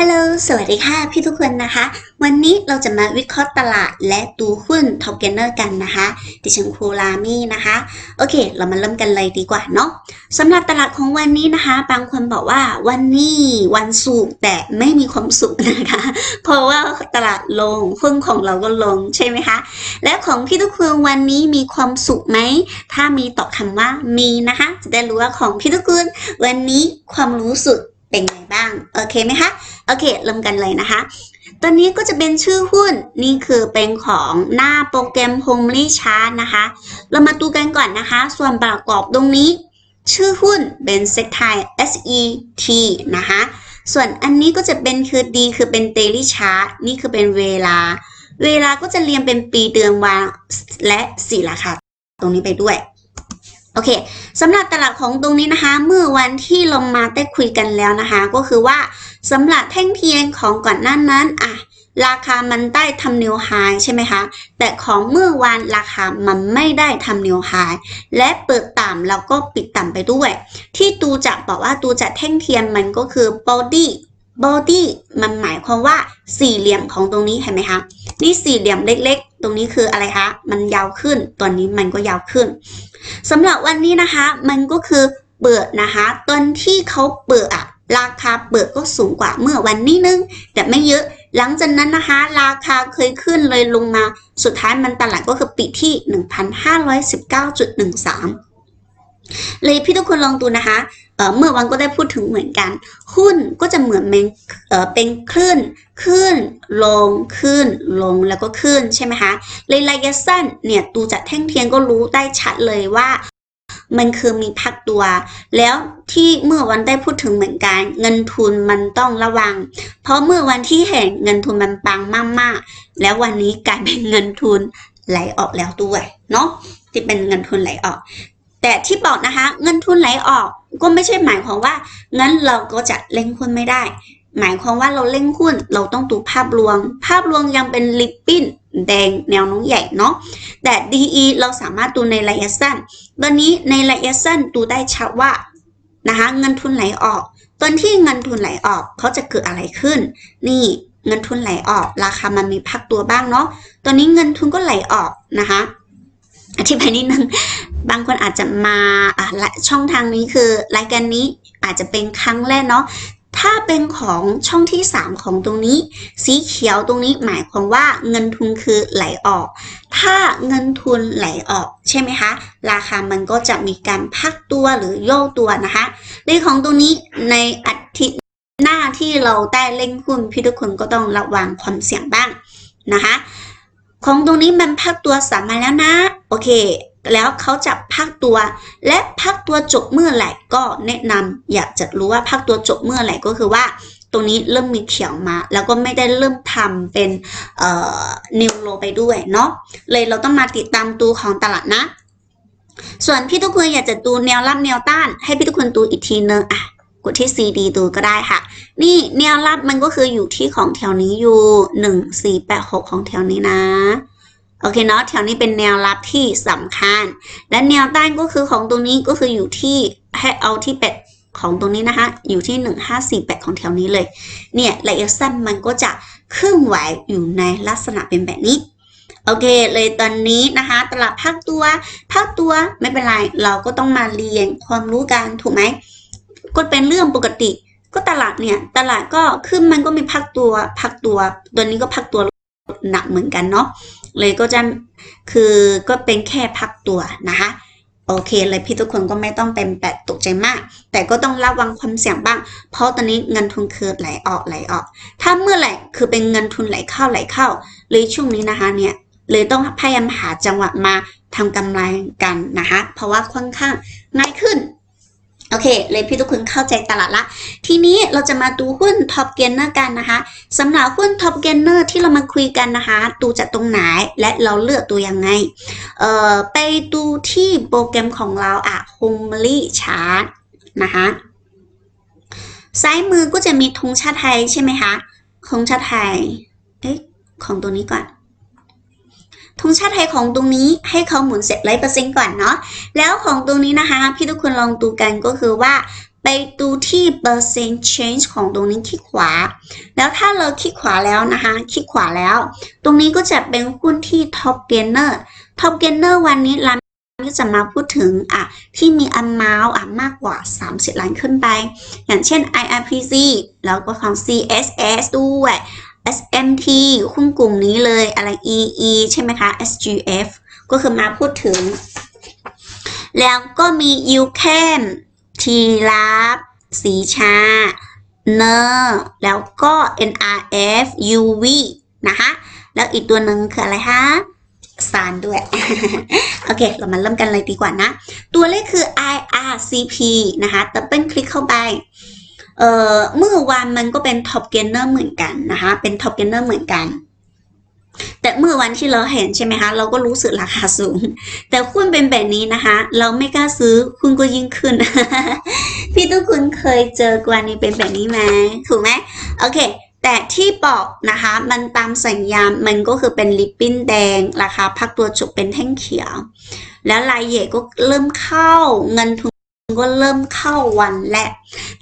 ฮัลโหล สวัสดีค่ะ พี่ทุกคนนะคะ วันนี้เราจะมาวิเคราะห์ตลาดและดูหุ้นท็อปเกนเนอร์กันนะคะ ดิฉันครูรามี่นะคะ โอเค เรามาเริ่มกันเลยดีกว่าเนาะสำหรับตลาดของวันนี้นะคะ บางคนบอกว่าวันนี้วันศุกแต่ไม่มีความสุขนะคะ เพราะว่าตลาดลงหุ้นของเราก็ลงใช่ไหมคะ และของพี่ทุกคนวันนี้มีความสุขไหม ถ้ามีตอบคำว่ามีนะคะ จะได้รู้ว่าของพี่ทุกคนวันนี้ความรู้สึกเป็นไงบ้าง โอเคไหมคะ โอเคเริ่มกันเลยนะคะตัวนี้ก็จะเป็นชื่อหุ้นนี่คือเป็นของหน้าโปรแกรม Homely Chart นะคะ เรามาดูกันก่อนนะคะ ส่วนประกอบตรงนี้ ชื่อหุ้นเป็น Set Thai SET นะคะ ส่วนอันนี้ก็จะเป็นคือ D คือเป็น Daily Chart นี่คือเป็นเวลา เวลาก็จะเรียงเป็นปีเดือนวันและสี่ราคาตรงนี้ไปด้วย โอเคสำหรับตลาดของตรงนี้นะคะ เมื่อวันที่ลงมาได้คุยกันแล้วนะคะ ก็คือว่าสำหรับแท่งเทียนของก่อนหน้านั้นอะราคามันได้ทำนิวไฮใช่ไหมคะ แต่ของเมื่อวานราคามันไม่ได้ทำนิวไฮและเปิดต่ำแล้วก็ปิดต่ำไปด้วย ที่ตูจะบอกว่าตูจะแท่งเทียนมันก็คือ body body มันหมายความว่าสี่เหลี่ยมของตรงนี้เห็นไหมคะ นี่สี่เหลี่ยมเล็ก ตรงนี้คืออะไรคะ มันยาวขึ้น ตัวนี้มันก็ยาวขึ้นสำหรับวันนี้นะคะ มันก็คือเปิดนะคะตอนที่เขาเปิดอะราคาเปิดก็สูงกว่าเมื่อวันนี้นึง แต่ไม่เยอะ หลังจากนั้นนะคะ ราคาเคยขึ้นเลยลงมา สุดท้ายมันตลาดก็คือปิดที่ 1,519.13 เลยพี่ทุกคนลองดูนะคะเอ่อเมื่อวันก็ได้พูดถึงเหมือนกัน หุ้นก็จะเหมือนเป็นเอ่อเป็นคลื่นขึ้น ลงขึ้น ลงแล้วก็ขึ้นใช่ไหมคะเลยระยะสั้นเนี่ยดูจากแท่งเทียนก็รู้ได้ชัดเลยว่ามันคือมีพักตัว แล้วที่เมื่อวันได้พูดถึงเหมือนกัน เงินทุนมันต้องระวัง เพราะเมื่อวันที่เห็นเงินทุนมันปังมากๆ แล้ววันนี้กลายเป็นเงินทุนไหลออกแล้วด้วยเนาะที่เป็นเงินทุนไหลออก แต่ที่บอกนะคะ เงินทุนไหลออกก็ไม่ใช่หมายความว่า งั้นเราก็จะเล่นหุ้นไม่ได้ หมายความว่าเราเล่นหุ้นเราต้องดูภาพรวม ภาพรวมยังเป็นลิปปิ้นแดงแนวโน้มใหญ่เนาะแต่ DE เราสามารถดูในระยะสั้นตอนนี้ในระยะสั้นดูได้ชัดว่านะคะเงินทุนไหลออก ตอนที่เงินทุนไหลออกเขาจะเกิดอะไรขึ้น นี่เงินทุนไหลออก ราคามันมีพักตัวบ้างเนาะตอนนี้เงินทุนก็ไหลออกนะคะ อธิบายนิดนึงบางคนอาจจะมาอะละช่องทางนี้คือรายการนี้อาจจะเป็นครั้งแรกเนาะถ้าเป็นของช่องที่ 3 ของตรงนี้ สีเขียวตรงนี้หมายความว่าเงินทุนคือไหลออก ถ้าเงินทุนไหลออกใช่ไหมคะ ราคามันก็จะมีการพักตัวหรือโยกตัวนะคะในของตรงนี้ในอาทิตย์หน้าที่เราได้เล่นหุ้นพี่ทุกคนก็ต้องระวังความเสี่ยงบ้างนะคะ ของตรงนี้มันพักตัวสามมาแล้วนะ โอเค แล้วเขาจะพักตัว และพักตัวจบเมื่อไหร่ก็แนะนำอยากจะรู้ว่าพักตัวจบเมื่อไหร่ก็คือว่า ตรงนี้เริ่มมีเขียวมา แล้วก็ไม่ได้เริ่มทำเป็นเอ่อนิวโลไปด้วยเนาะเลยเราต้องมาติดตามตัวของตลาดนะ ส่วนพี่ทุกคนอยากจะดูแนวรับแนวต้าน ให้พี่ทุกคนดูอีกทีนึงอะ กดที่ CD ดูก็ได้ค่ะ นี่แนวรับมันก็คืออยู่ที่ของแถวนี้อยู่หนึ่งสี่แปดหกของแถวนี้นะโอเคเนาะแถวนี้เป็นแนวรับที่สำคัญ และแนวต้านก็คือของตรงนี้ก็คืออยู่ที่ให้เอาที่เป็ดของตรงนี้นะคะ อยู่ที่ 1548 ของแถวนี้เลย เนี่ยระยะสั้นมันก็จะเคลื่อนไหวอยู่ในลักษณะเป็นแบบนี้ โอเค เลยตอนนี้นะคะ ตลาดภาคตัว ภาคตัวไม่เป็นไร เราก็ต้องมาเรียนความรู้กันถูกไหม ก็เป็นเรื่องปกติ ก็ตลาดเนี่ย ตลาดก็ขึ้นมันก็มีพักตัวพักตัวตัวนี้ก็พักตัวหนักเหมือนกันเนาะเลยก็จะคือก็เป็นแค่พักตัวนะคะโอเคเลยพี่ทุกคนก็ไม่ต้องเป็นแบบตกใจมาก แต่ก็ต้องระวังความเสี่ยงบ้าง เพราะตอนนี้เงินทุนคือไหลออกไหลออก ถ้าเมื่อไหร่คือเป็นเงินทุนไหลเข้าไหลเข้าเลยช่วงนี้นะคะเนี่ยเลยต้องพยายามหาจังหวะมาทำกำไรกันนะคะเพราะว่าค่อนข้างง่ายขึ้น โอเค เลยพี่ทุกคนเข้าใจตลาดละ ทีนี้เราจะมาดูหุ้นท็อปเกนเนอร์กันนะคะสำหรับหุ้นท็อปเกนเนอร์ที่เรามาคุยกันนะคะ ดูจากตรงไหนและเราเลือกตัวยังไง เอ่อ ไปดูที่โปรแกรมของเราอะ Homely Chart นะคะซ้ายมือก็จะมีธงชาติไทยใช่ไหมคะธงชาติไทย เอ๊ะ ของตัวนี้ก่อน ธงชาติไทยของตรงนี้ให้เขาหมุนเสร็จร้อยเปอร์เซ็นต์ก่อนเนาะแล้วของตรงนี้นะคะ พี่ทุกคนลองดูกันก็คือว่าไปดูที่เปอร์เซ็นต์ change ของตรงนี้คลิกขวา แล้วถ้าเราคลิกขวาแล้วนะคะคลิกขวาแล้ว ตรงนี้ก็จะเป็นหุ้นที่ top gainer top gainer วันนี้ร้านก็จะมาพูดถึงอะที่มี amount อะมากกว่า 30 ล้านขึ้นไป อย่างเช่น IRPC แล้วก็ของ CSS ด้วย SMT หุ้นกลุ่มนี้เลยอะไร EE ใช่ไหมคะ SGF ก็คือมาพูดถึง แล้วก็มี UCAM ทีรับสีชา เนอร์แล้วก็ NRF UV นะคะแล้วอีกตัวหนึ่งคืออะไรคะซานด้วย โอเค เรามาเริ่มกันเลยดีกว่านะ ตัวเลขคือ IRCP นะคะแต่เป็นคลิกเข้าไป เอ่อเมื่อวานมันก็เป็น top gainer เหมือนกันนะคะ เป็น top gainer เหมือนกัน แต่เมื่อวันที่เราเห็นใช่ไหมคะ เราก็รู้สึกราคาสูง แต่คุณเป็นแบบนี้นะคะ เราไม่กล้าซื้อคุณก็ยิ่งขึ้น พี่ทุกคนเคยเจอกรณีเป็นแบบนี้ไหมถูกไหมโอเคแต่ที่บอกนะคะ มันตามสัญญาณมันก็คือเป็นลิปปิ้นแดงราคาพักตัวจบเป็นแท่งเขียว แล้วรายเหยก็เริ่มเข้าเงินทุน ก็เริ่มเข้าวันแรก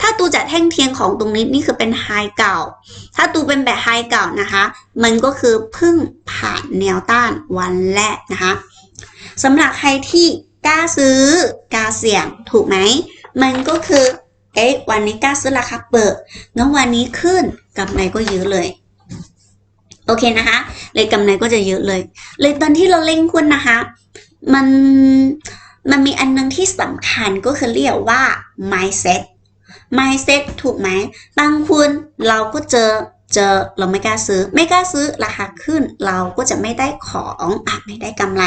ถ้าตูจากแท่งเทียนของตรงนี้นี่คือเป็นไฮเก่า ถ้าตูเป็นแบบไฮเก่านะคะ มันก็คือเพิ่งผ่านแนวต้านวันแรกนะคะสำหรับใครที่กล้าซื้อกล้าเสี่ยงถูกไหม มันก็คือ เอ๊ะ วันนี้กล้าซื้อราคาเปิดงั้นวันนี้ขึ้นกำไรก็เยอะเลย โอเคนะคะ เลยกำไรก็จะเยอะเลย เลยตอนที่เราเล่งหุ้นนะคะ มัน มันมีอันนึงที่สำคัญก็คือเรียกว่า mindset mindset ถูกไหมบางคนเราก็เจอเจอเราไม่กล้าซื้อ ไม่กล้าซื้อราคาขึ้นเราก็จะไม่ได้ของอะไม่ได้กำไร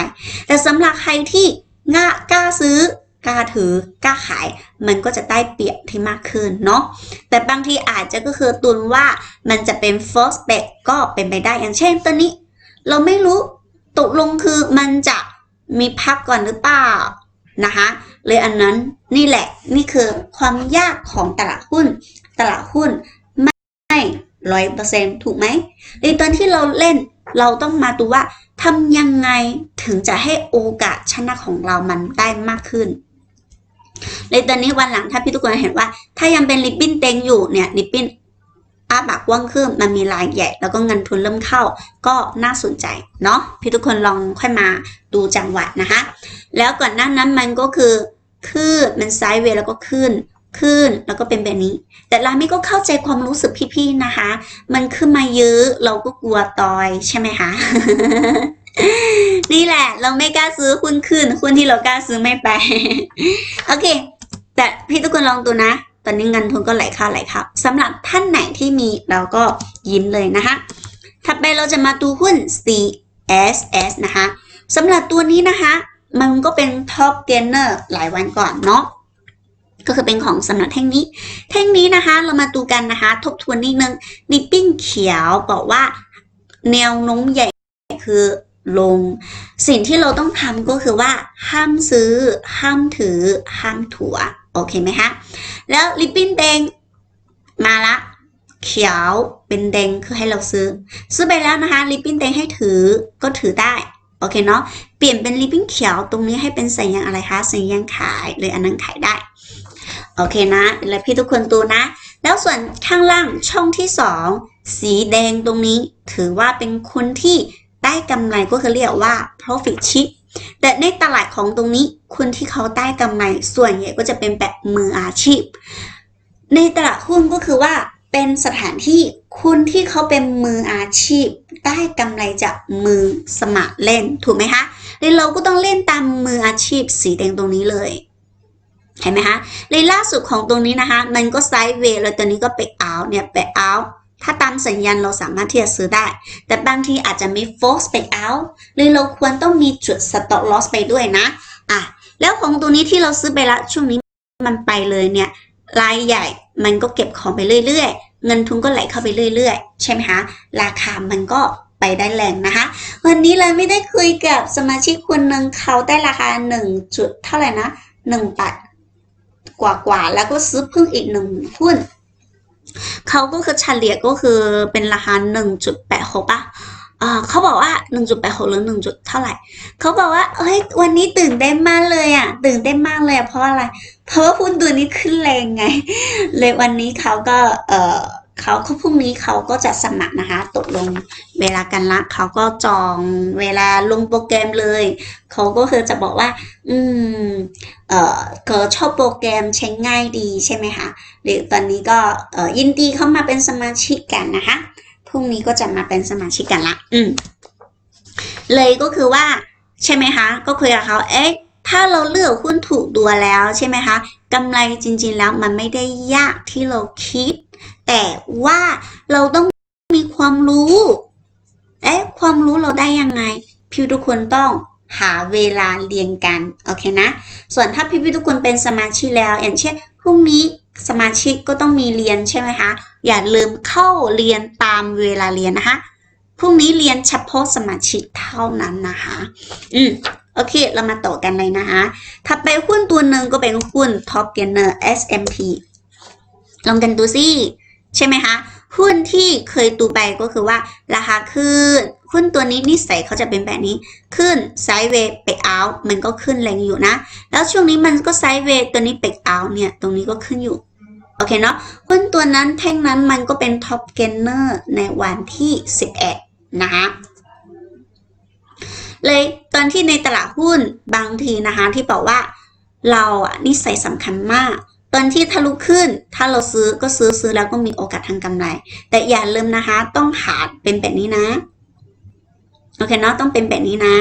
แต่สำหรับใครที่ง่ากล้าซื้อกล้าถือกล้าขาย มันก็จะได้เปรียบที่มากขึ้นเนาะแต่บางทีอาจจะก็คือตุนว่ามันจะเป็น first bet ก็เป็นไปได้อย่างเช่นตัวนี้ เราไม่รู้ตกลงคือมันจะมีพักก่อนหรือเปล่า นะคะเลยอันนั้นนี่แหละนี่คือความยากของตลาดหุ้น ตลาดหุ้นไม่ร้อยเปอร์เซ็นถูกไหมในตอนที่เราเล่นเราต้องมาดูว่าทำยังไงถึงจะให้โอกาสชนะของเรามันได้มากขึ้นเลยตอนนี้วันหลังถ้าพี่ทุกคนเห็นว่า ถ้ายังเป็นริบบิ้นเต็งอยู่เนี่ยริบบิ้น อ้าปากกว้างขึ้นมันมีรายใหญ่ แล้วก็เงินทุนเริ่มเข้า ก็น่าสนใจเนาะพี่ทุกคนลองค่อยมาดูจังหวะนะคะแล้วก่อนหน้านั้นมันก็คือขึ้นมันไซด์เวย์แล้วก็ขึ้นขึ้นแล้วก็เป็นแบบนี้ แต่ลามิก็เข้าใจความรู้สึกพี่ๆนะคะ มันขึ้นมาเยอะเราก็กลัวตอยใช่ไหมคะนี่แหละ เราไม่กล้าซื้อหุ้นขึ้นหุ้นที่เรากล้าซื้อไม่ไป โอเค แต่พี่ทุกคนลองดูนะ อนนี้เงินทุนก็ไหลเข้าไหลเข้าสำหรับท่านไหนที่มีเราก็ยิ้มเลยนะคะถัดไปเราจะมาดูหุ้น CSS นะคะสำหรับตัวนี้นะคะ มันก็เป็น top gainer หลายวันก่อนเนาะก็คือเป็นของสำหรับแท่งนี้ แท่งนี้นะคะเรามาดูกันนะคะ ทบทวนนิดนึงนิปปิ้งเขียวบอกว่าแนวโน้มใหญ่คือลง สิ่งที่เราต้องทำก็คือว่า ห้ามซื้อ ห้ามถือ ห้ามถัว โอเคไหมคะ แล้วลิปปิ้นแดงมาละ เขียวเป็นแดงคือให้เราซื้อ ซื้อไปแล้วนะคะลิปปิ้นแดงให้ถือก็ถือได้ โอเคเนาะ เปลี่ยนเป็นลิปปิ้นเขียวตรงนี้ให้เป็นสัญญาณอะไรคะ สัญญาณขายเลยอันนั้นขายได้ โอเคนะ แล้วพี่ทุกคนดูนะ แล้วส่วนข้างล่างช่องที่สองสีแดงตรงนี้ถือว่าเป็นคนที่ได้กำไรก็คือเรียกว่า profit chip แต่ในตลาดของตรงนี้คนที่เขาได้กำไรส่วนใหญ่ก็จะเป็นแบบมืออาชีพ ในตลาดหุ้นก็คือว่าเป็นสถานที่คุณที่เขาเป็นมืออาชีพ ได้กำไรจากมือสมัครเล่นถูกไหมคะเลยเราก็ต้องเล่นตามมืออาชีพสีแดงตรงนี้เลยเห็นไหมคะเลยล่าสุดของตรงนี้นะคะ มันก็ไซด์เวย์แล้วตัวนี้ก็ไปเอาเนี่ยไปเอา ถ้าตามสัญญาณเราสามารถที่จะซื้อได้ แต่บางทีอาจจะมี force back out เลยเราควรต้องมีจุด stop loss ไปด้วยนะอะแล้วของตัวนี้ที่เราซื้อไปละช่วงนี้มันไปเลยเนี่ยรายใหญ่มันก็เก็บของไปเรื่อยๆ เงินทุนก็ไหลเข้าไปเรื่อยๆ ใช่ไหมคะ ราคามันก็ไปได้แรงนะคะ วันนี้เลยไม่ได้คุยกับสมาชิกคนหนึ่งเขาได้ราคาหนึ่งจุดเท่าไหร่นะหนึ่งบาทกว่าๆ แล้วก็ซื้อเพิ่งอีกหนึ่งหุ้น เขาก็คือเฉลี่ยก็คือเป็นราคาหนึ่งจุดแปดหกอะเขาบอกว่าหนึ่งจุดแปดหกหรือหนึ่งจุดเท่าไหร่ เขาบอกว่า เฮ้ย วันนี้ตื่นเต้นมากเลยอะ ตื่นเต้นมากเลยอะเพราะอะไร เพราะว่าหุ้นตัวนี้ขึ้นแรงไง เลยวันนี้เขาก็ เออ เขาเขาพรุ่งนี้เขาก็จะสมัครนะคะ ตกลงเวลากันละเขาก็จองเวลาลงโปรแกรมเลย เขาก็คือจะบอกว่า อืม เออเขาชอบโปรแกรมใช้ง่ายดีใช่ไหมคะหรือตอนนี้ก็เออยินดีเข้ามาเป็นสมาชิกกันนะคะพรุ่งนี้ก็จะมาเป็นสมาชิกกันละ อืม เลยก็คือว่า ใช่ไหมคะ ก็คุยกับเขาเอ๊ะถ้าเราเลือกหุ้นถูกตัวแล้วใช่ไหมคะกำไรจริงๆแล้วมันไม่ได้ยากที่เราคิด แต่ว่าเราต้องมีความรู้เอ๊ะความรู้เราได้ยังไง พี่ทุกคนต้องหาเวลาเรียนกัน โอเคนะ ส่วนถ้าพี่พี่ๆทุกคนเป็นสมาชิกแล้ว อย่างเช่นพรุ่งนี้สมาชิกก็ต้องมีเรียนใช่ไหมคะ อย่าลืมเข้าเรียนตามเวลาเรียนนะคะ พรุ่งนี้เรียนเฉพาะสมาชิกเท่านั้นนะคะ อืม โอเค เรามาต่อกันเลยนะคะ ถ้าไปหุ้นตัวหนึ่งก็เป็นหุ้น Top Gainer SMP ลองกันดูสิ ใช่ไหมคะหุ้นที่เคยดูไปก็คือว่าราคาขึ้น หุ้นตัวนี้นิสัยเขาจะเป็นแบบนี้ ขึ้นไซด์เวย์เปกเอามันก็ขึ้นแรงอยู่นะ แล้วช่วงนี้มันก็ไซด์เวย์ตัวนี้เปกเอาเนี่ยตรงนี้ก็ขึ้นอยู่โอเคเนาะหุ้นตัวนั้นแท่งนั้นมันก็เป็น Top Gainer ในวันที่ 11 นะคะเลยตอนที่ในตลาดหุ้นบางทีนะคะที่บอกว่าเราอะนิสัยสำคัญมาก ตอนที่ทะลุขึ้น ถ้าเราซื้อก็ซื้อซื้อแล้วก็มีโอกาสทางกำไร แต่อย่าลืมนะคะ ต้องหาเป็นแบบนี้นะ โอเคเนาะ ต้องเป็นแบบนี้นะ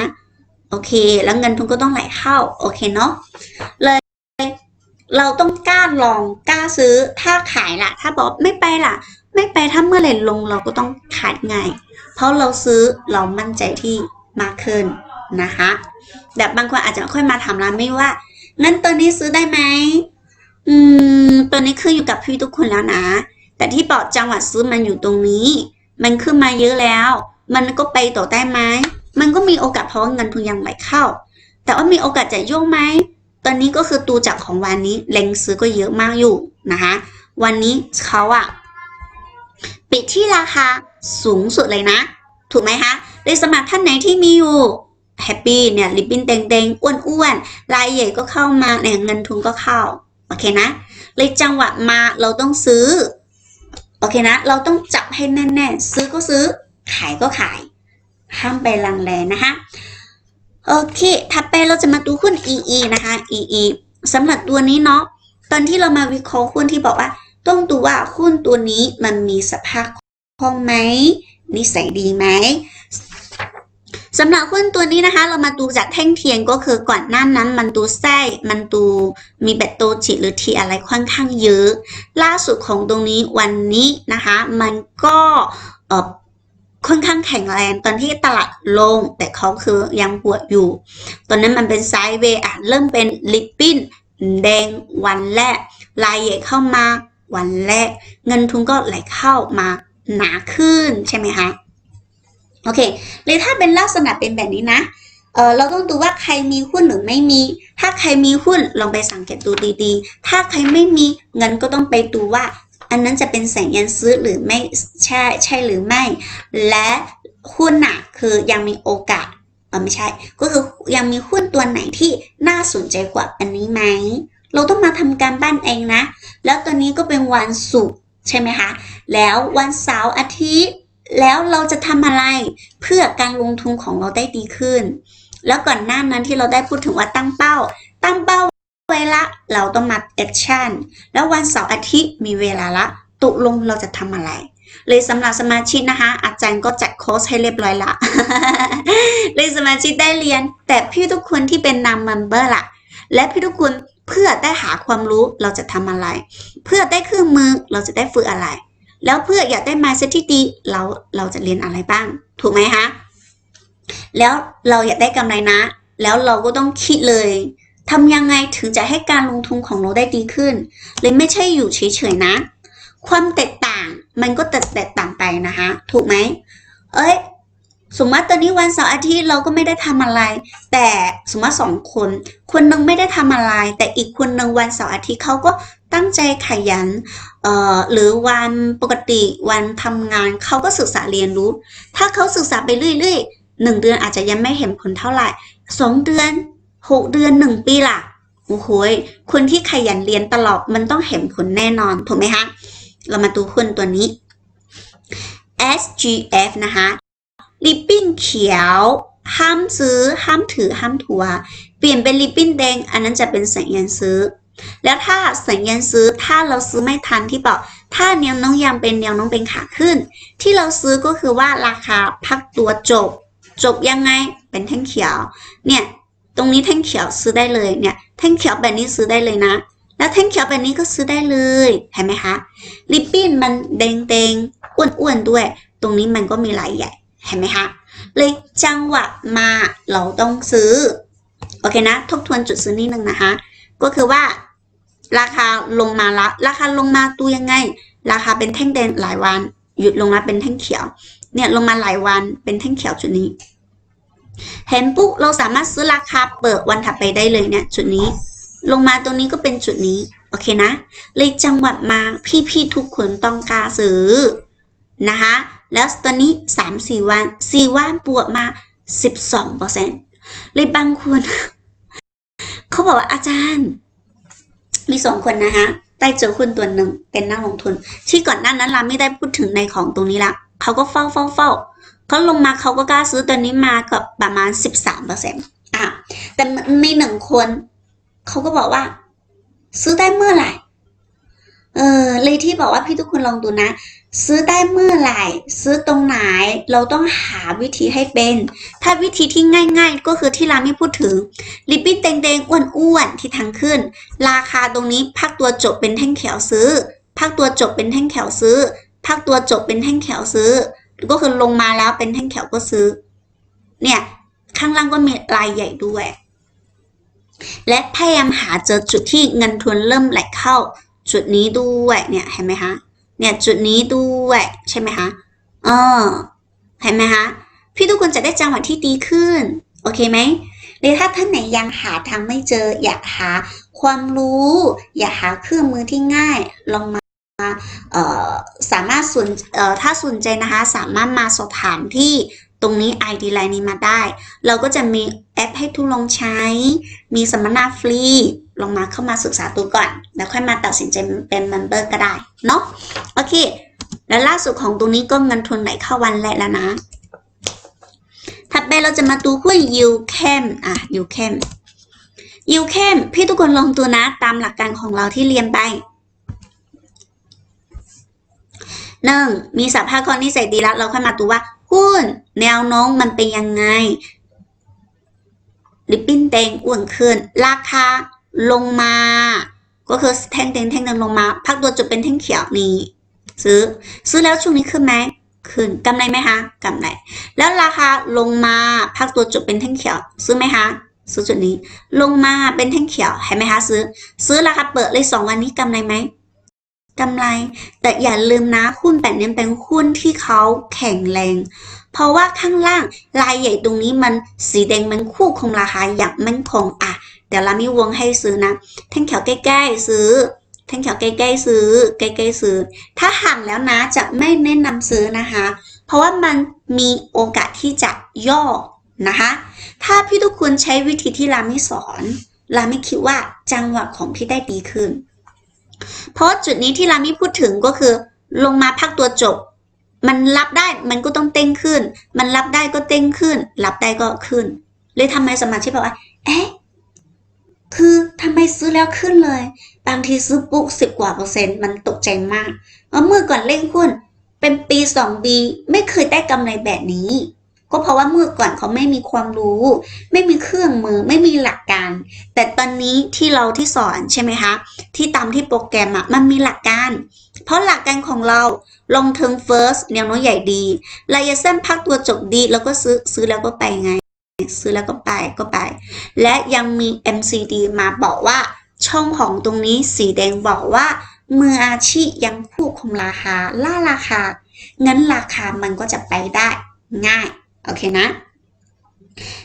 โอเค แล้วเงินทุนก็ต้องไหลเข้า โอเคเนาะ เลยเราต้องกล้าลองกล้าซื้อ ถ้าขายล่ะ ถ้าบอกไม่ไปล่ะ ไม่ไปถ้าเมื่อไหร่ลงเราก็ต้องขายไง เพราะเราซื้อเรามั่นใจที่มากขึ้นนะคะ แบบบางคนอาจจะค่อยมาถามเราไม่ว่างั้นตัวนี้ซื้อได้ไหม อืมตัวนี้ขึ้นอยู่กับพี่ทุกคนแล้วนะ แต่ที่บอกจังหวัดซื้อมันอยู่ตรงนี้ มันขึ้นมาเยอะแล้ว มันก็ไปต่อได้ไหมมันก็มีโอกาสเพราะเงินทุนยังไหลเข้า แต่ว่ามีโอกาสจะโยกไหม ตอนนี้ก็คือตูจากของวันนี้แรงซื้อก็เยอะมากอยู่นะคะ วันนี้เขาอะปิดที่ราคาสูงสุดเลยนะ ถูกไหมคะเลยสมัครท่านไหนที่มีอยู่แฮปปี้เนี่ยริบบิ้นเด้งๆอ้วนๆรายใหญ่ก็เข้ามาเนี่ยเงินทุนก็เข้า โอเคนะเลยจังหวะมาเราต้องซื้อ โอเคนะ เราต้องจับให้แน่นๆ ซื้อก็ซื้อ ขายก็ขาย ห้ามไปลังแลนะคะโอเค ถัดไปเราจะมาดูหุ้น EE นะคะ EE สำหรับตัวนี้เนาะ ตอนที่เรามาวิเคราะห์หุ้นที่บอกว่า ต้องดูว่าหุ้นตัวนี้มันมีสภาพคล่องไหม นิสัยดีไหม สำหรับหุ้นตัวนี้นะคะ เรามาดูจากแท่งเทียนก็คือก่อนหน้านั้นมันดูไส้มันดูมีแบตโตจิหรือทีอะไรค่อนข้างเยอะ ล่าสุดของตรงนี้วันนี้นะคะ มันก็เออค่อนข้างแข็งแรงตอนที่ตลาดลง แต่เขาคือยังปวดอยู่ ตอนนั้นมันเป็นไซด์เวย์อะเริ่มเป็นลิปปิ้นแดงวันแรกลายใหญ่เข้ามาวันแรก เงินทุนก็ไหลเข้ามาหนาขึ้นใช่ไหมคะ โอเคเลยถ้าเป็นลักษณะเป็นแบบนี้นะเออเราต้องดูว่าใครมีหุ้นหรือไม่มี ถ้าใครมีหุ้นลองไปสังเกตดูดีๆ ถ้าใครไม่มีเงินก็ต้องไปดูว่า อันนั้นจะเป็นสัญญาณซื้อหรือไม่ใช่ใช่หรือไม่ และหุ้นน่ะคือยังมีโอกาสเออไม่ใช่ ก็คือยังมีหุ้นตัวไหนที่น่าสนใจกว่าอันนี้ไหมเราต้องมาทำการบ้านเองนะ แล้วตัวนี้ก็เป็นวันศุกร์ใช่ไหมคะ แล้ววันเสาร์อาทิตย์ แล้วเราจะทำอะไรเพื่อการลงทุนของเราได้ดีขึ้น แล้วก่อนหน้านั้นที่เราได้พูดถึงว่าตั้งเป้า ตั้งเป้าไว้ละเราต้องมาแอคชั่นแล้ววันเสาร์อาทิตย์มีเวลาละตกลงเราจะทำอะไร เลยสำหรับสมาชิกนะคะ อาจารย์ก็จัดโค้ชให้เรียบร้อยละ เลยสมาชิกได้เรียน แต่พี่ทุกคนที่เป็นนำเมมเบอร์ละและพี่ทุกคนเพื่อได้หาความรู้เราจะทำอะไร เพื่อได้เครื่องมือเราจะได้ฝึกอะไร แล้วเพื่ออยากได้มาเซตที่ดีเราเราจะเรียนอะไรบ้าง ถูกไหมคะแล้วเราอยากได้กำไรนะ แล้วเราก็ต้องคิดเลยทำยังไงถึงจะให้การลงทุนของเราได้ดีขึ้นเลยไม่ใช่อยู่เฉยๆนะ ความแตกต่างมันก็แตกต่างไปนะคะถูกไหมเอ้ยสมมติตอนนี้วันเสาร์อาทิตย์เราก็ไม่ได้ทำอะไร แต่สมมติสองคน คนหนึงไม่ได้ทำอะไร แต่อีกคนหนึ่งวันเสาร์อาทิตย์เขาก็ ตั้งใจขยันเอ่อหรือวันปกติวันทำงานเขาก็ศึกษาเรียนรู้ ถ้าเขาศึกษาไปเรื่อยๆหนึ่งเดือนอาจจะยังไม่เห็นผลเท่าไหร่สองเดือนหกเดือนหนึ่งปีล่ะโอ้โหยคนที่ขยันเรียนตลอดมันต้องเห็นผลแน่นอนถูกไหมคะเรามาดูหุ้นตัวนี้ SGF นะคะลิปปิ้นเขียว ห้ามซื้อ ห้ามถือ ห้ามถัว เปลี่ยนเป็นลิปปิ้นแดง อันนั้นจะเป็นสัญญาณซื้อ แล้วถ้าสัญญาณซื้อถ้าเราซื้อไม่ทันที่บอก ถ้าแนวโน้องยังเป็นแนวโน้องเป็นขาขึ้น ที่เราซื้อก็คือว่าราคาพักตัวจบ จบยังไงเป็นแท่งเขียว เนี่ยตรงนี้แท่งเขียวซื้อได้เลยเนี่ยแท่งเขียวแบบนี้ซื้อได้เลยนะ แล้วแท่งเขียวแบบนี้ก็ซื้อได้เลยเห็นไหมคะลิปปิ้นมันแดงๆอ้วนๆด้วย ตรงนี้มันก็มีลายใหญ่เห็นไหมคะเลยจังหวะมาเราต้องซื้อโอเคนะ ทบทวนจุดซื้อนิดนึงนะคะ ก็คือว่า ราคาลงมาละ ราคาลงมาตูยังไง ราคาเป็นแท่งแดงหลายวัน หยุดลงมาเป็นแท่งเขียว เนี่ยลงมาหลายวันเป็นแท่งเขียวจุดนี้ เห็นปุ๊บเราสามารถซื้อราคาเปิดวันถัดไปได้เลยเนี่ยจุดนี้ ลงมาตรงนี้ก็เป็นจุดนี้ โอเคนะ เลยจังหวะมาพี่ๆทุกคนต้องกาซื้อนะคะ แล้วตอนนี้สามสี่วันสี่วันบวกมาสิบสองเปอร์เซ็นต์เลยบางคนเขาบอกว่าอาจารย์ มีสองคนนะคะได้เจอหุ้นตัวหนึ่งเป็นนักลงทุน ที่ก่อนหน้านั้นเราไม่ได้พูดถึงในของตรงนี้ละเขาก็เฝ้าเฝ้าเฝ้าเขาลงมาเขาก็กล้าซื้อตัวนี้มากับประมาณสิบสามเปอร์เซ็นต์อะแต่มีหนึ่งคนเขาก็บอกว่า ซื้อได้เมื่อไหร่เออเลยที่บอกว่าพี่ทุกคนลองดูนะ ซื้อได้เมื่อไหร่ ซื้อตรงไหน เราต้องหาวิธีให้เป็น ถ้าวิธีที่ง่าย ๆ ก็คือที่ราไม่พูดถึงลิปปิ้นแดงๆอ้วนๆที่ทางขึ้น ราคาตรงนี้พักตัวจบเป็นแท่งเขียวซื้อพักตัวจบเป็นแท่งเขียวซื้อพักตัวจบเป็นแท่งเขียวซื้อ ก็คือลงมาแล้วเป็นแท่งเขียวก็ซื้อ เนี่ย ข้างล่างก็มีลายใหญ่ด้วย และพยายามหาเจอจุดที่เงินทุนเริ่มไหลเข้า จุดนี้ด้วยเนี่ยเห็นไหมคะ เนี่ยจุดนี้ด้วยใช่ไหมคะเออเห็นไหมคะพี่ทุกคนจะได้จังหวะที่ดีขึ้น โอเคไหมหรือถ้าท่านไหนยังหาทางไม่เจอ อยากหาความรู้ อยากหาเครื่องมือที่ง่ายลองมาเอ่อสามารถสนเอ่อถ้าสนใจนะคะ สามารถมาสอบถามที่ตรงนี้ ID ไลน์นี้มาได้ เราก็จะมีแอปให้ทุกลองใช้ มีสัมมนาฟรี ลองมาเข้ามาศึกษาตัวก่อน แล้วค่อยมาตัดสินใจเป็นเมมเบอร์ก็ได้เนาะโอเค แล้วล่าสุดของตรงนี้ก็เงินทุนไหลเข้าวันแรกแล้วนะ ถัดไปเราจะมาดูหุ้นยูแคมอะยูแคมยูแคมพี่ทุกคนลองตัวนะตามหลักการของเราที่เรียนไปหนึ่งมีสภาพคล่องนิสัยดีแล้วเราค่อยมาดูว่าหุ้นแนวโน้มมันเป็นยังไงลิปปิ้นแดงอ้วนขึ้น ราคา ลงมา ก็คือแท่งแดงแท่งแดงลงมา พักตัวจบเป็นแท่งเขียวนี่ซื้อ ซื้อแล้วช่วงนี้ขึ้นไหมขึ้นกำไรไหมคะกำไรแล้วราคาลงมาพักตัวจบเป็นแท่งเขียว ซื้อไหมคะซื้อจุดนี้ ลงมาเป็นแท่งเขียวเห็นไหมคะซื้อ ซื้อราคาเปิดเลยสองวันนี้กำไรไหมกำไร แต่อย่าลืมนะหุ้นแบบนี้เป็นหุ้นที่เขาแข็งแรง เพราะว่าข้างล่างลายใหญ่ตรงนี้มันสีแดงมันคู่คงราคาอย่างมั่นคงอะ เดี๋ยวเรามีวงให้ซื้อนะแท่งเขียวใกล้ๆซื้อแท่งเขียวใกล้ๆซื้อใกล้ๆซื้อ ถ้าห่างแล้วนะจะไม่แนะนำซื้อนะคะ เพราะว่ามันมีโอกาสที่จะย่อนะคะ ถ้าพี่ทุกคนใช้วิธีที่ราม่สอนราม่คิดว่าจังหวะของพี่ได้ดีขึ้น เพราะจุดนี้ที่ราม่พูดถึงก็คือ ลงมาพักตัวจบ มันรับได้มันก็ต้องเต้งขึ้น มันรับได้ก็เต้งขึ้น รับได้ก็ขึ้น เลยทำไมสมาชิกบอกว่า เอ๊ะ คือทำไมซื้อแล้วขึ้นเลย บางทีซื้อปุ๊บสิบกว่าเปอร์เซ็นต์มันตกใจมากเพราะเมื่อก่อนเล่นหุ้น เป็นปีสองปีไม่เคยได้กำไรแบบนี้ ก็เพราะว่าเมื่อก่อนเขาไม่มีความรู้ ไม่มีเครื่องมือไม่มีหลักการ แต่ตอนนี้ที่เราที่สอนใช่ไหมคะ ที่ตามที่โปรแกรมอะมันมีหลักการ เพราะหลักการของเราลงเทิง first แนวโน้มใหญ่ดีระยะสั้นพักตัวจบดี แล้วก็ซื้อซื้อแล้วก็ไปไง ซื้อแล้วก็ไปก็ไป และยังมี MCD มาบอกว่า ช่องของตรงนี้สีแดงบอกว่า มืออาชีพยังควบคุมราคาล่าราคา งั้นราคามันก็จะไปได้ง่าย โอเคนะ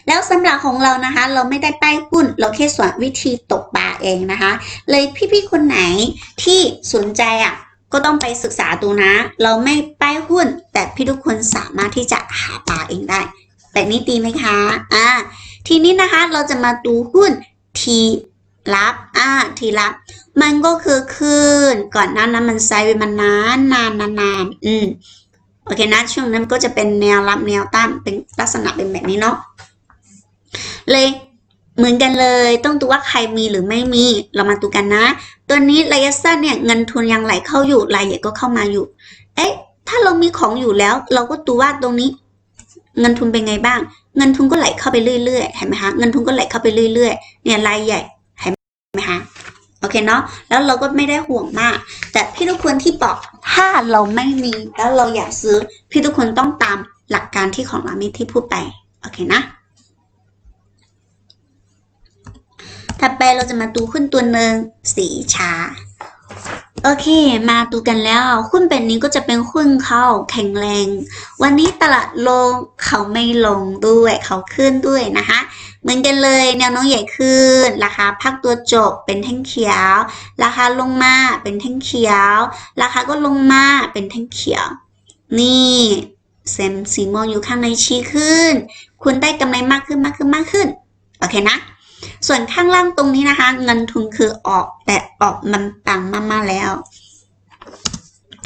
แล้วสำหรับของเรานะคะ เราไม่ได้ป้ายหุ้น เราแค่สอนวิธีตกปลาเองนะคะ เลยพี่ๆคนไหนที่สนใจอะก็ต้องไปศึกษาดูนะ เราไม่ป้ายหุ้น แต่พี่ทุกคนสามารถที่จะหาปลาเองได้ แบบนี้ดีไหมคะ อ่า ทีนี้นะคะเราจะมาดูหุ้นทีรับอ่าทีรับ มันก็คือขึ้นก่อนหน้านั้นมันไซด์ไปมานานนานนานนานอืมโอเคนะช่วงนั้นก็จะเป็นแนวรับแนวต้านเป็นลักษณะเป็นแบบนี้เนาะเลยเหมือนกันเลยต้องดูว่าใครมีหรือไม่มีเรามาดูกันนะ ตัวนี้ระยะสั้นเนี่ยเงินทุนยังไหลเข้าอยู่รายใหญ่ก็เข้ามาอยู่ เอ๊ะถ้าเรามีของอยู่แล้ว เราก็ดูว่าตรงนี้ เงินทุนเป็นไงบ้าง เงินทุนก็ไหลเข้าไปเรื่อยๆเห็นไหมคะเงินทุนก็ไหลเข้าไปเรื่อยๆเนี่ยรายใหญ่เห็นไหมคะโอเคเนาะแล้วเราก็ไม่ได้ห่วงมาก แต่พี่ทุกคนที่บอกถ้าเราไม่มีแล้วเราอยากซื้อ พี่ทุกคนต้องตามหลักการที่ของรามีที่พูดไปโอเคนะถัดไปเราจะมาดูหุ้นตัวหนึ่งสีชา โอเค มาดูกันแล้วหุ้นเป็นนี้ก็จะเป็นหุ้นเขาแข็งแรง วันนี้ตลาดลงเขาไม่ลงด้วยเขาขึ้นด้วยนะคะเหมือนกันเลยแนวโน้มใหญ่ขึ้น ราคาพักตัวจบเป็นแท่งเขียว ราคาลงมาเป็นแท่งเขียว ราคาก็ลงมาเป็นแท่งเขียว นี่เซมสีม่วงอยู่ข้างในชี้ขึ้น คุณได้กำไรมากขึ้นมากขึ้นมากขึ้น โอเคนะ ส่วนข้างล่างตรงนี้นะคะเงินทุนคือออกแต่ออกมันปังมากๆแล้ว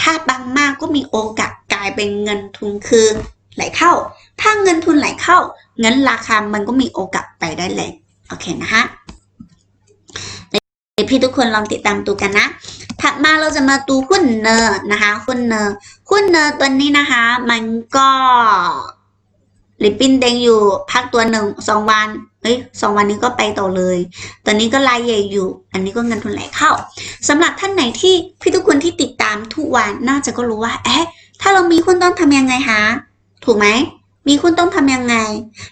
ถ้าปังมากก็มีโอกาสกลายเป็นเงินทุนคือไหลเข้า ถ้าเงินทุนไหลเข้าเงินราคามันก็มีโอกาสไปได้เลยโอเคนะคะเดี๋ยวพี่ทุกคนลองติดตามดูกันนะ ถัดมาเราจะมาดูหุ้นเนอร์นะคะหุ้นเนอร์หุ้นเนอร์ตัวนี้นะคะ มันก็ลิปปิ้นเด้งอยู่พักตัวหนึ่งสองวัน ยสองวันนี้ก็ไปต่อเลย ตอนนี้ก็รายใหญ่อยู่ อันนี้ก็เงินทุนไหลเข้าสำหรับท่านไหนที่พี่ทุกคนที่ติดตามทุกวันน่าจะก็รู้ว่าเอ๊ะถ้าเรามีหุ้นต้องทำยังไงคะถูกไหมมีหุ้นต้องทำยังไง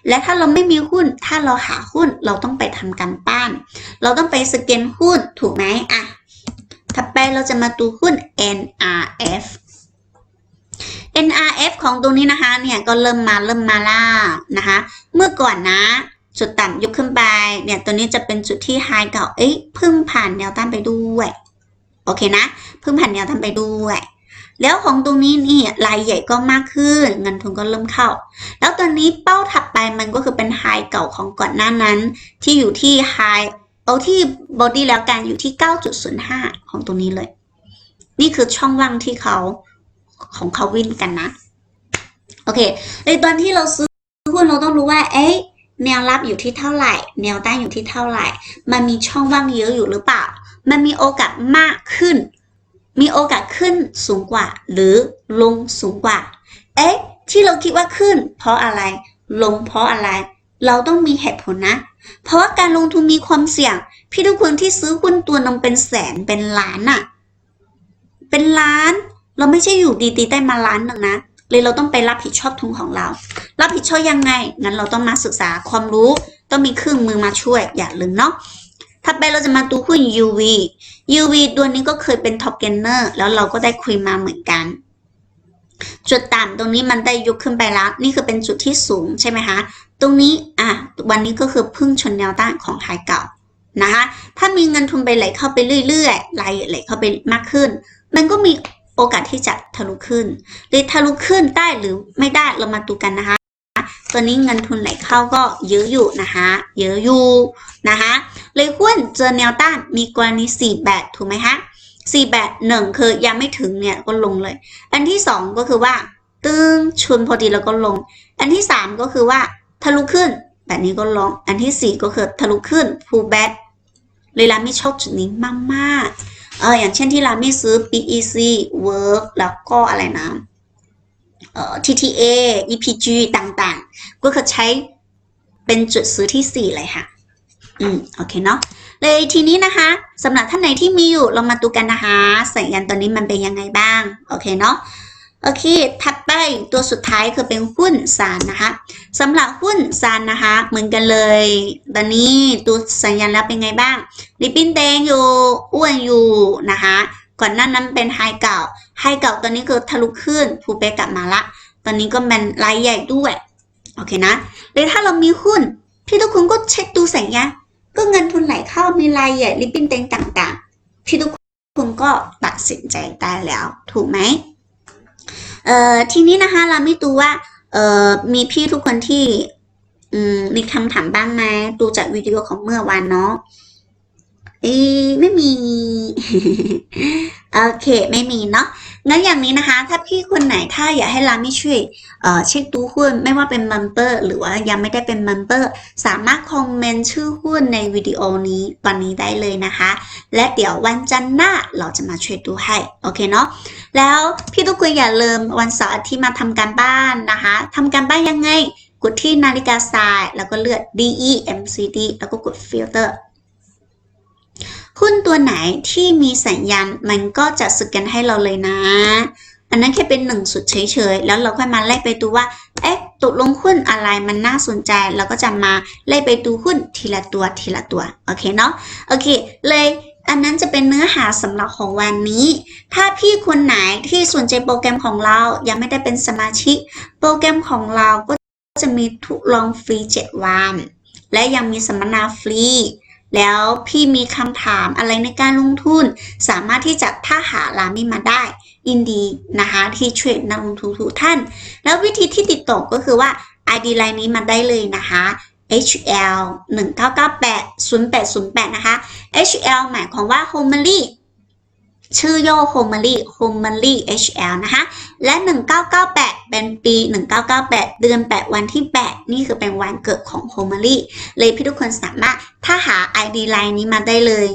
และถ้าเราไม่มีหุ้น ถ้าเราหาหุ้นเราต้องไปทำการบ้าน เราต้องไปสแกนหุ้นถูกไหมอะถัดไปเราจะมาดูหุ้น NRF NRF ของตรงนี้นะคะเนี่ยก็เริ่มมาเริ่มมาล่านะคะ เมื่อก่อนนะ จุดต่ำยกขึ้นไป เนี่ยตัวนี้จะเป็นจุดที่ไฮเก่า เอ้ยเพิ่งผ่านแนวต้านไปด้วย โอเคนะเพิ่งผ่านแนวต้านไปด้วย แล้วของตรงนี้นี่รายใหญ่ก็มากขึ้น เงินทุนก็เริ่มเข้า แล้วตอนนี้เป้าถัดไปมันก็คือเป็นไฮเก่าของก่อนหน้านั้น ที่อยู่ที่ไฮเอาที่บอดี้แล้วกันอยู่ที่ 9.05 ของตรงนี้เลย นี่คือช่องว่างที่เขาของเขาวิ่งกันนะ โอเคในตอนที่เราซื้อหุ้นเราต้องรู้ว่า เอ๊ะ แนวรับอยู่ที่เท่าไหร่ แนวต้านอยู่ที่เท่าไหร่ มันมีช่องว่างเยอะอยู่หรือเปล่า มันมีโอกาสมากขึ้น มีโอกาสขึ้นสูงกว่า หรือลงสูงกว่า เอ๊ะ ที่เราคิดว่าขึ้น เพราะอะไร ลงเพราะอะไร เราต้องมีเหตุผลนะ เพราะว่าการลงทุนมีความเสี่ยง พี่ทุกคนที่ซื้อหุ้นตัวนึงเป็นแสนเป็นล้านอะเป็นล้าน เราไม่ใช่อยู่ดีๆได้มาล้านหนึ่งนะ เลยเราต้องไปรับผิดชอบทุนของเรา รับผิดชอบยังไง งั้นเราต้องมาศึกษาความรู้ ต้องมีเครื่องมือมาช่วย อย่าลืมเนาะ ถัดไปเราจะมาดูหุ้น UV UV ตัวนี้ก็เคยเป็น top gainer แล้วเราก็ได้คุยมาเหมือนกัน จุดต่ำตรงนี้มันได้ยกขึ้นไปแล้ว นี่คือเป็นจุดที่สูงใช่ไหมคะ ตรงนี้ อะ วันนี้ก็คือพึ่งชนแนวต้านของไฮเก่านะคะถ้ามีเงินทุนไปไหลเข้าไปเรื่อยๆไหลไหลเข้าไปมากขึ้น มันก็มี โอกาสที่จะทะลุขึ้น หรือทะลุขึ้นได้หรือไม่ได้เรามาดูกันนะคะ ตัวนี้เงินทุนไหลเข้าก็เยอะอยู่นะคะเยอะอยู่นะคะเลยหุ้นเจอแนวต้านมีกรณี4แบบถูกไหมคะ4แบบหนึ่งคือยังไม่ถึงเนี่ยก็ลงเลย อันที่2ก็คือว่า ตึงชนพอดีแล้วก็ลง อันที่3ก็คือว่าทะลุขึ้น แบบนี้ก็ลง อันที่4ก็คือทะลุขึ้น pull back เลยลาไม่ชอบจุดนี้มากๆ เอออย่างเช่นที่ราไม่ซื้อ B E C work แล้วก็อะไรนะเอ่อ TTA EPG ต่างๆ ก็คือใช้เป็นจุดซื้อที่ 4 เลยค่ะ อืม โอเคเนาะ เลยทีนี้นะคะสำหรับท่านไหนที่มีอยู่ เรามาดูกันนะคะ สัญญาณตัวนี้มันเป็นยังไงบ้าง โอเคเนาะ โอเค ถัดไปตัวสุดท้ายคือเป็นหุ้นซานนะคะสำหรับหุ้นซานนะคะ เหมือนกันเลย ตอนนี้ตัวสัญญาณแล้วเป็นไงบ้างริบบิ้นแดงอยู่ อ้วนอยู่นะคะ ก่อนหน้านั้นเป็นไฮเก่า ไฮเก่าตอนนี้คือทะลุขึ้นผูเปกลับมาละ ตอนนี้ก็เป็นรายใหญ่ด้วย โอเคนะหรือถ้าเรามีหุ้น พี่ทุกคนก็เช็คดูสัญญาก็เงินทุนไหลเข้ามีรายใหญ่ริบบิ้นเต็งต่างๆ พี่ทุกคนก็ตัดสินใจได้แล้ว ถูกไหม เอ่อทีนี้นะคะเราไม่ดูว่าเอ่อมีพี่ทุกคนที่มีคำถามบ้างไหมดูจากวิดีโอของเมื่อวานเนาะเอ้ไม่มี โอเค ไม่มีเนาะ งั้นอย่างนี้นะคะ ถ้าพี่คนไหนถ้าอยากให้รามิช่วยเอ่อเช็คดูหุ้น ไม่ว่าเป็นมัมเปอร์หรือว่ายังไม่ได้เป็นมัมเปอร์สามารถคอมเมนต์ชื่อหุ้นในวิดีโอนี้วันนี้ได้เลยนะคะ และเดี๋ยววันจันทร์หน้าเราจะมาช่วยดูให้ โอเคเนาะ แล้วพี่ทุกคนอย่าลืมวันเสาร์อาที่มาทำการบ้านนะคะทำการบ้านยังไง กดที่นาฬิกาทราย แล้วก็เลือก DE MCD แล้วก็กด filter หุ้นตัวไหนที่มีสัญญาณมันก็จะสแกนให้เราเลยนะ อันนั้นแค่เป็นหนึ่งสุดเฉยๆ แล้วเราค่อยมาไล่ไปดูว่า เอ๊ะตกลงหุ้นอะไรมันน่าสนใจ เราก็จะมาไล่ไปดูหุ้นทีละตัวทีละตัว โอเคเนาะ โอเค เลย อันนั้นจะเป็นเนื้อหาสำหรับของวันนี้ ถ้าพี่คนไหนที่สนใจโปรแกรมของเรายังไม่ได้เป็นสมาชิก โปรแกรมของเราก็จะมีทดลองฟรี 7 วัน และยังมีสัมมนาฟรี แล้วพี่มีคำถามอะไรในการลงทุน สามารถที่จะถ้าหาลามิมาได้ยินดีนะคะที่ช่วยนักลงทุนทุกท่าน แล้ววิธีที่ติดต่อก็คือว่า ID ไลน์นี้มาได้เลยนะคะ HL 1998 0808 นะคะ HL หมายความว่า Homely ชื่อย่อ Homely Homely HL นะคะ และ 1998 เป็นปี 1998 เดือน 8 วันที่ 8 นี่คือเป็นวันเกิดของ Homely เลยพี่ทุกคนสามารถถ้าหา ID ไลน์นี้มาได้เลย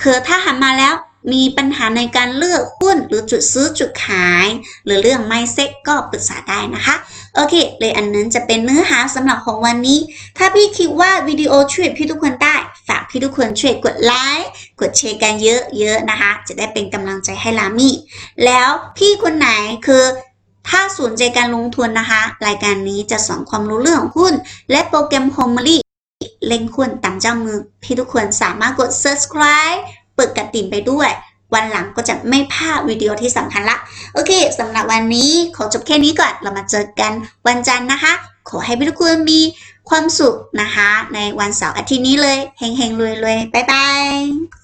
คือถ้าหามาแล้วมีปัญหาในการเลือกหุ้นหรือจุดซื้อจุดขาย หรือเรื่อง mindset ก็ปรึกษาได้นะคะ โอเคเลยอันนั้นจะเป็นเนื้อหาสำหรับของวันนี้ ถ้าพี่คิดว่าวิดีโอช่วยพี่ทุกคนได้ ฝากพี่ทุกคนช่วยกดไลค์กดแชร์กันเยอะๆนะคะ จะได้เป็นกำลังใจให้ลามี่แล้วพี่คนไหนคือถ้าสนใจการลงทุนนะคะ รายการนี้จะสอนความรู้เรื่องหุ้น และโปรแกรม h o m e l y เล่งหุ้นตามเจ้ามือ พี่ทุกคนสามารถกด subscribe เปิดกระดิ่งไปด้วย วันหลังก็จะไม่พลาดวิดีโอที่สำคัญละ โอเคสำหรับวันนี้ขอจบแค่นี้ก่อน เรามาเจอกันวันจันทร์นะคะ ขอให้ทุกคนมีความสุขนะคะ ในวันเสาร์อาทิตย์นี้เลย เฮงๆรวยๆ บ๊ายบาย